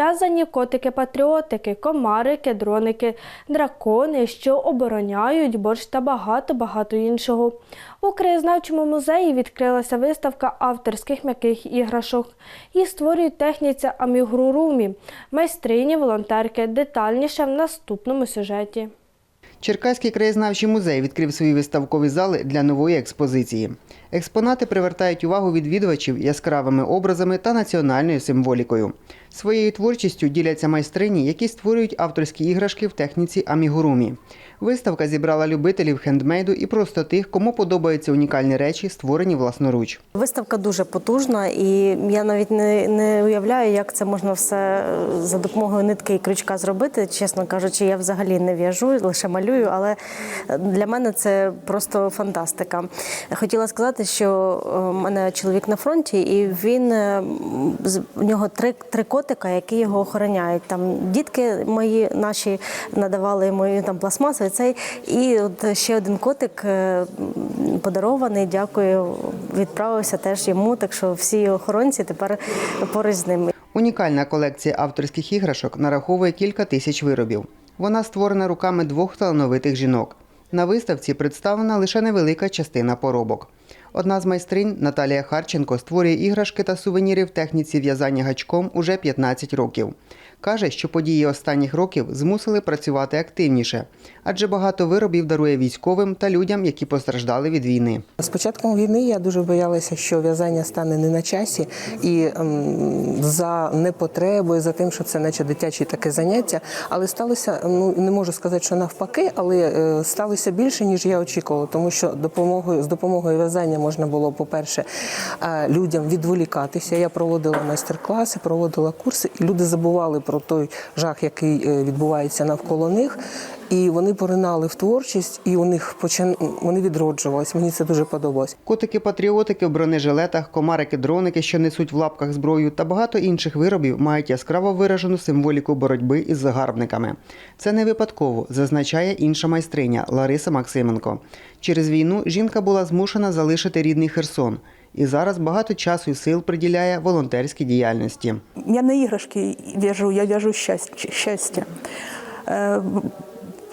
В'язані котики-патріотики, комарики, дроники, дракони, що обороняють борщ та багато-багато іншого. У краєзнавчому музеї відкрилася виставка авторських м'яких іграшок. Їх створюють техніці амігурумі, майстрині, волонтерки. Детальніше в наступному сюжеті. Черкаський краєзнавчий музей відкрив свої виставкові зали для нової експозиції. Експонати привертають увагу відвідувачів яскравими образами та національною символікою. Своєю творчістю діляться майстрині, які створюють авторські іграшки в техніці амігурумі. Виставка зібрала любителів хендмейду і просто тих, кому подобаються унікальні речі, створені власноруч. Виставка дуже потужна, і я навіть не, не уявляю, як це можна все е, за допомогою нитки і крючка зробити. Чесно кажучи, я взагалі не в'яжу, лише малюю, але для мене це просто фантастика. Хотіла сказати, що е, в мене чоловік на фронті, і він е, в нього три, три котика, які його охороняють. Там дітки мої наші надавали йому там пластмасовий цей. І от ще один котик е, подарований. Дякую. Відправився теж йому. Так що всі охоронці тепер поруч з ним. Унікальна колекція авторських іграшок нараховує кілька тисяч виробів. Вона створена руками двох талановитих жінок. На виставці представлена лише невелика частина поробок. Одна з майстринь Наталія Харченко створює іграшки та сувеніри в техніці в'язання гачком уже 15 років. Каже, що події останніх років змусили працювати активніше, адже багато виробів дарує військовим та людям, які постраждали від війни. З початком війни я дуже боялася, що в'язання стане не на часі, і ем, за непотребою, за тим, що це наче дитяче таке заняття. Але сталося, ну не можу сказати, що навпаки, але е, сталося більше, ніж я очікувала, тому що допомогою з допомогою в'язання можна було, по-перше, е, людям відволікатися. Я проводила майстер-класи, проводила курси, і люди забували про той жах, який е, відбувається навколо них. І вони поринали в творчість, і у них почин... вони відроджувалися. Мені це дуже подобалось. Котики-патріотики в бронежилетах, комарики-дроники, що несуть в лапках зброю, та багато інших виробів мають яскраво виражену символіку боротьби із загарбниками. Це не випадково, зазначає інша майстриня Лариса Максименко. Через війну жінка була змушена залишити рідний Херсон. І зараз багато часу і сил приділяє волонтерській діяльності. Я не іграшки в'яжу, я в'яжу щастя. Е,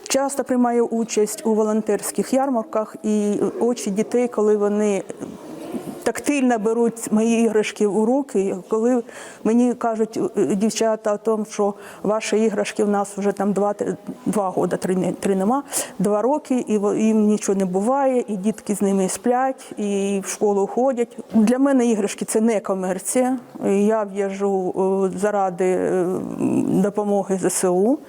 Часто приймаю участь у волонтерських ярмарках і очі дітей, коли вони тактильно беруть мої іграшки у руки, коли мені кажуть е, дівчата о тому, що ваші іграшки в нас вже там два, два роки, три, три нема, два роки, і їм нічого не буває, і дітки з ними сплять, і в школу ходять. Для мене іграшки це не комерція. Я в'яжу е, заради е, допомоги ЗСУ.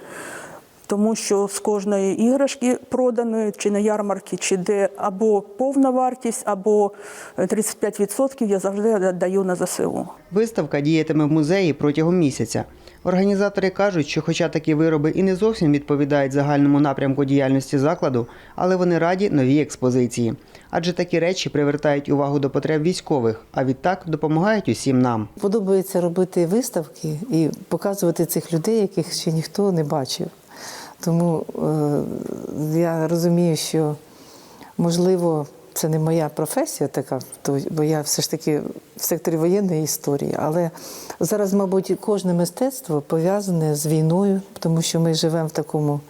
Тому що з кожної іграшки проданої, чи на ярмарці, чи де або повна вартість, або е, 35% я завжди даю на ЗСУ. Виставка діятиме в музеї протягом місяця. Організатори кажуть, що хоча такі вироби і не зовсім відповідають загальному напрямку діяльності закладу, але вони раді новій експозиції. Адже такі речі привертають увагу до потреб військових, а відтак допомагають усім нам. Подобається робити виставки і показувати цих людей, яких ще ніхто не бачив. Тому е, я розумію, що можливо це не моя професія така, бо я все ж таки в секторі воєнної історії. Але зараз, мабуть, кожне мистецтво пов'язане з війною, тому що ми живемо в такому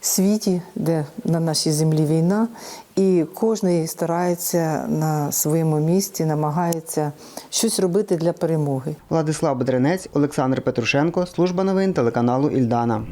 світі, де на нашій землі війна, і кожен старається на своєму місці, намагається щось робити для перемоги. Владислав Бедренець, Олександр Петрушенко, служба новин телеканалу Ільдана.